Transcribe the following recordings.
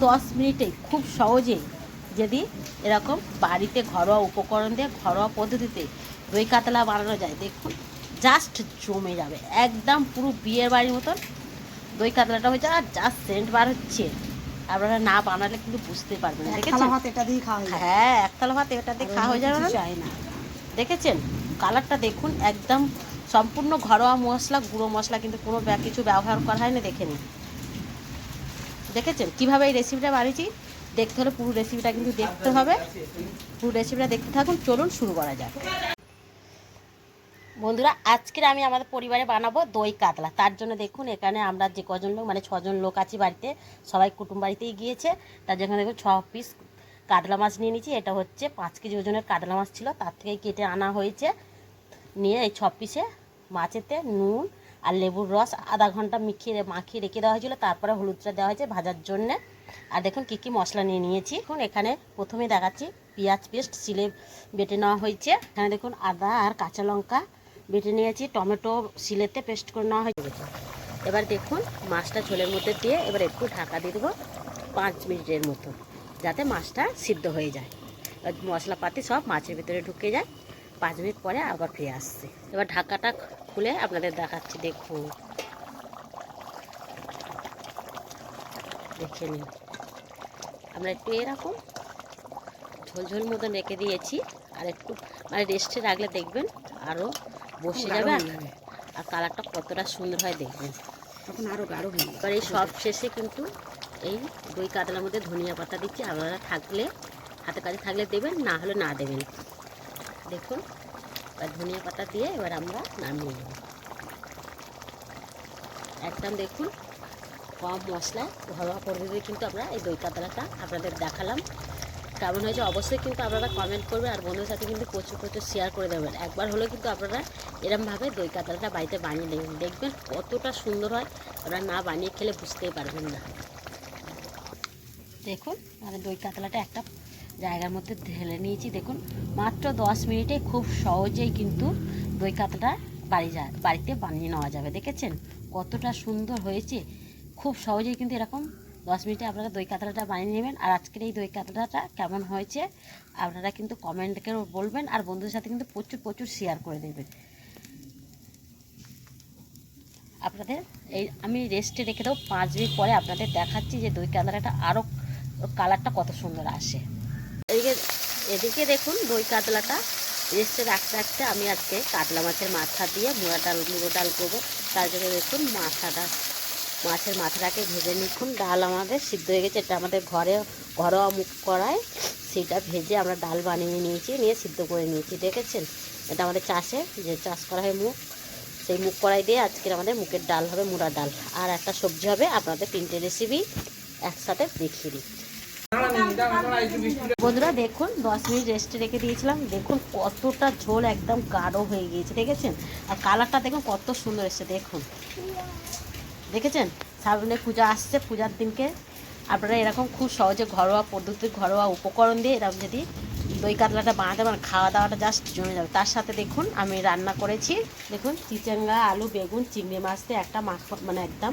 দশ মিনিটে খুব সহজে যদি এরকম বাড়িতে ঘরোয়া উপকরণ দিয়ে ঘরোয়া পদ্ধতিতে দই কাতলা বানানো যায় দেখুন জাস্ট জমে যাবে। একদম পুরো বিয়ের বাড়ির মতন দই কাতলাটা হয়েছে আর জাস্ট সেন্ট বার হচ্ছে। আপনারা না বানালে কিন্তু বুঝতে পারবেন দেখেছেন? হ্যাঁ একতলা ভাত এটা দিয়ে খাওয়া হয়ে যাবে না? চাই না। দেখেছেন? কালারটা দেখুন একদম সম্পূর্ণ ঘরোয়া মশলা গুঁড়ো মশলা কিন্তু কোনো ব্যা- কিছু ব্যবহার করা হয়নি দেখে নিন। দেখেছেন? কীভাবে এই রেসিপিটা বানিয়েছি? দেখতে হলে পুরো রেসিপিটা কিন্তু দেখতে হবে। পুরো রেসিপিটা দেখতে থাকুন। চলুন শুরু করা যাক। বন্ধুরা, আজকের আমি আমাদের পরিবারে বানাবো দই কাতলা। তার জন্য দেখুন, এখানে আমরা যে কজন লোক মানে ছজন লোক আছি বাড়িতে, সবাই কুটুম বাড়িতেই গিয়েছে। তার জন্য দেখুন, ছ পিস কাতলা মাছ নিয়ে নিয়েছি। এটা হচ্ছে পাঁচ কেজি ওজনের কাতলা মাছ ছিল। তার থেকে কেটে আনা হয়েছে। নিয়ে এই ছ পিসে মাছেতে নুন আর লেবুর রস আধা ঘণ্টা মিখিয়ে মাখিয়ে রেখে দেওয়া হয়েছিল, তারপরে হলুদটা দেওয়া হয়েছে ভাজার জন্যে। আর দেখুন কী কী মশলা নিয়ে নিয়েছি। এখন এখানে প্রথমে দেখাচ্ছি পেঁয়াজ পেস্ট সিলে বেটে নেওয়া হয়েছে। এখানে দেখুন আদা আর কাঁচা লঙ্কা বেটে নিয়েছি, টমেটো সিলেতে পেস্ট করে নেওয়া হয়েছে। এবার দেখুন মাছটা ঝোলের মধ্যে দিয়ে এবার একটু ঢাকা দিয়ে দেবো পাঁচ মিনিটের মতো, যাতে মাছটা সিদ্ধ হয়ে যায়। মশলাপাতি সব মাছের ভিতরে ঢুকে যায়। পাঁচ মিনিট পরে আবার ফিরে আসছে। এবার ঢাকাটা খুলে আপনাদের দেখাচ্ছি দেখুন। দেখে নিন। আমরা একটু এরকম ঝোলঝোল মতন রেখে দিয়েছি আর একটু মানে রেস্টে রাখলে দেখবেন আরও বসে যাবে আর- কালারটা কতটা সুন্দর হয় দেখবেন। তখন আরও গাঢ় হয়ে এবার এই সব শেষে কিন্তু এই দই কাতলার মধ্যে ধনিয়া পাতা দিচ্ছি। আপনারা থাকলে হাতে কাছে থাকলে দেবেন না হলে না দেবেন। দেখুন। এবার ধনিয়া পাতা দিয়ে এবার আমরা নামিয়ে নেব। একদম দেখুন, কম মশলা, ঘরোয়া পদ্ধতিতে কিন্তু আমরা এই দই কাতলাটা আপনাদের দেখালাম। কেমন হয়েছে অবশ্যই কিন্তু আপনারা কমেন্ট করবেন আর বন্ধুদের সাথে কিন্তু প্রচুর প্রচুর শেয়ার করে দেবেন। একবার হলেও কিন্তু আপনারা এরমভাবে দই কাতলাটা বাড়িতে বানিয়ে নেবেন। দেখবেন কতটা সুন্দর হয় আপনারা না বানিয়ে খেলে বুঝতেই পারবেন না। দেখুন মানে দই কাতলাটা একটা জায়গার মধ্যে ঢেলে নিয়েছি। দেখুন, মাত্র দশ মিনিটে খুব সহজেই কিন্তু দই কাতলাটা বাড়ি যায় বাড়িতে বানিয়ে নেওয়া যাবে। দেখেছেন? কতটা সুন্দর হয়েছে। খুব সহজেই কিন্তু এরকম দশ মিনিটে আপনারা দই কাতলাটা বানিয়ে নেবেন। আর আজকের এই দই কাতলাটা কেমন হয়েছে, আপনারা কিন্তু কমেন্ট করে বলবেন আর বন্ধুদের সাথে কিন্তু প্রচুর প্রচুর শেয়ার করে দেবেন। আপনাদের এই, আমি রেস্টে রেখে দেবো। পাঁচ মিনিট পরে আপনাদের দেখাচ্ছি যে দই কাতলাটা আরও কালারটা কত সুন্দর আসে। এদিকে এদিকে দেখুন দই কাতলাটা। রেস্টে রাখতে রাখতে আমি আজকে কাতলা মাছের মাথা দিয়ে মুড়া ডাল, মুড়ো ডাল করব। তার জন্য দেখুন মাথাটা, মাছের মাথাটাকে ভেজে নিখুন। ডাল আমাদের সিদ্ধ হয়ে গেছে, এটা আমাদের ঘরে ঘরোয়া মুখ করায় সেটা ভেজে আমরা ডাল বানিয়ে নিয়েছি, নিয়ে সিদ্ধ করে নিয়েছি, দেখেছেন? এটা আমাদের চাষে, যে চাষ করা হয় মুখ সেই মুখ কড়াই দিয়ে আজকের আমাদের মুখের ডাল হবে মুড়া ডাল। আর একটা সবজি হবে, আপনাদের তিনটে রেসিপি একসাথে দেখিয়ে দিই। বন্ধুরা দেখুন, দশ মিনিট রেস্টে রেখে দিয়েছিলাম। দেখুন কতটা ঝোল একদম গাঢ় হয়ে গিয়েছে, দেখেছেন? আর কালারটা দেখুন কত সুন্দর এসছে, দেখুন। দেখেছেন? সামনে পূজা আসছে, পূজার দিনকে। আপনারা এরকম খুব সহজে ঘরোয়া পদ্ধতির ঘরোয়া উপকরণ দিয়ে এরকম যদি দই কাতলাটা বানাতে পারেন খাওয়া দাওয়াটা জাস্ট জমে যাবে। তার সাথে দেখুন, আমি রান্না করেছি। দেখুন, চিচেঙ্গা, আলু, বেগুন, চিংড়ি মাছ দিয়ে একটা মাখ মানে একদম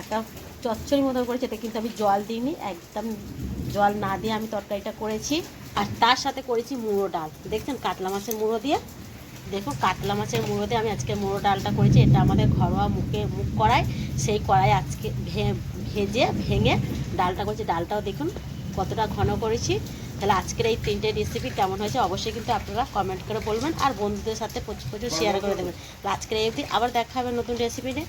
একটা চচ্চড়ি মতন করেছি এটা কিন্তু আমি জল দিইনি, একদম জল না দিয়ে আমি তরকারিটা করেছি। আর তার সাথে করেছি মুড়ো ডাল। দেখছেন কাতলা মাছের মুড়ো দিয়ে? দেখুন কাতলা মাছের মুড়ো দিয়ে আমি আজকে মুড়ো ডালটা করেছি, এটা আমাদের ঘরোয়া মুখে মুখ করায় সেই কড়াই আজকে ভেজে, ভেঙে ডালটা করেছি। ডালটাও দেখুন কতটা ঘন করেছি। তাহলে আজকের এই তিনটে রেসিপি কেমন হয়েছে অবশ্যই কিন্তু আপনারা কমেন্ট করে বলবেন, আর বন্ধুদের সাথে প্রচুর প্রচুর শেয়ার করে দেবেন। আজকের এই অবধি আবার দেখা হবে নতুন রেসিপি নিয়ে।